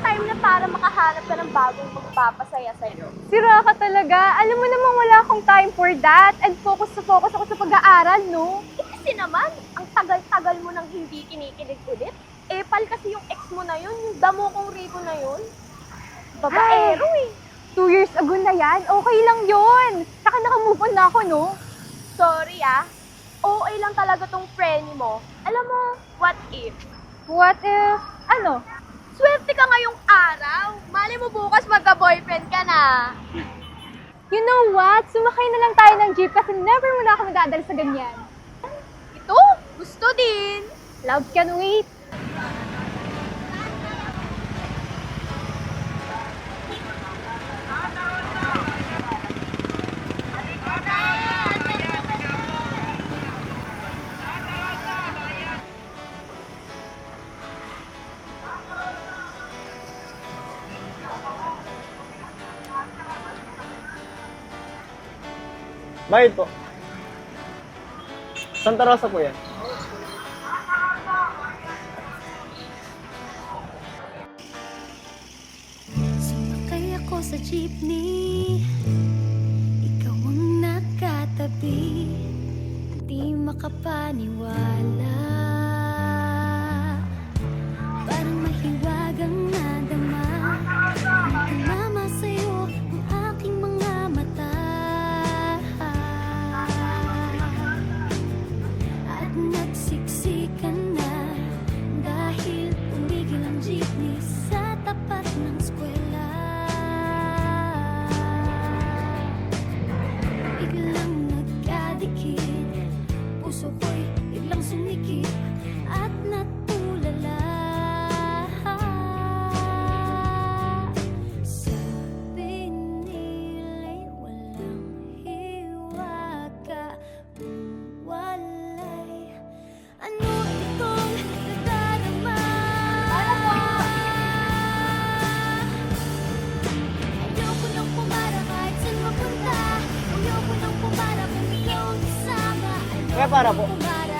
time na para makahanap ka ng bagong magpapasaya sa'yo. Sira ka talaga. Alam mo namang wala akong time for that. And focus na focus ako sa pag-aaral, no? Eh kasi naman, ang tagal-tagal mo nang hindi kinikilig ulit. Epal kasi yung ex mo na yun, yung damo kong Rico na yun. Babaero eh. Two years ago na yan. Okay lang yon. Saka nakamove on na ako, no? Sorry ah. Okay lang talaga tong friend mo. Alam mo, what if? What if... Ano? Swerte ka ngayong araw. Mali mo bukas magka-boyfriend ka na. You know what? Sumakay na lang tayo ng jeep kasi never mo na ako madadala sa ganyan. Ito, gusto din. Love can wait. Bayad po. Santa Rosa po yan. Sumakay ako sa jeepney Ikaw ang nakatabi Di makapaniwala kasama. Ah, ah.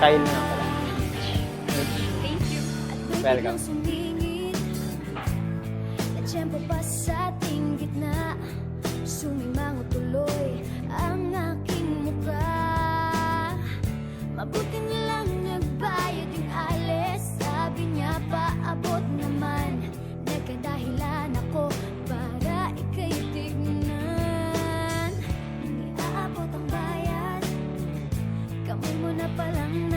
Kain na you. Welcome. At tiyempo pa sa ating gitna. Sumimango tuloy ang aking mukha. Mabuti na lang nagbayad yung alis. Sabi niya paabot naman. Nagkadahilan ako para ika'y tignan. Nang iaabot ang bayad. Kamay mo na palang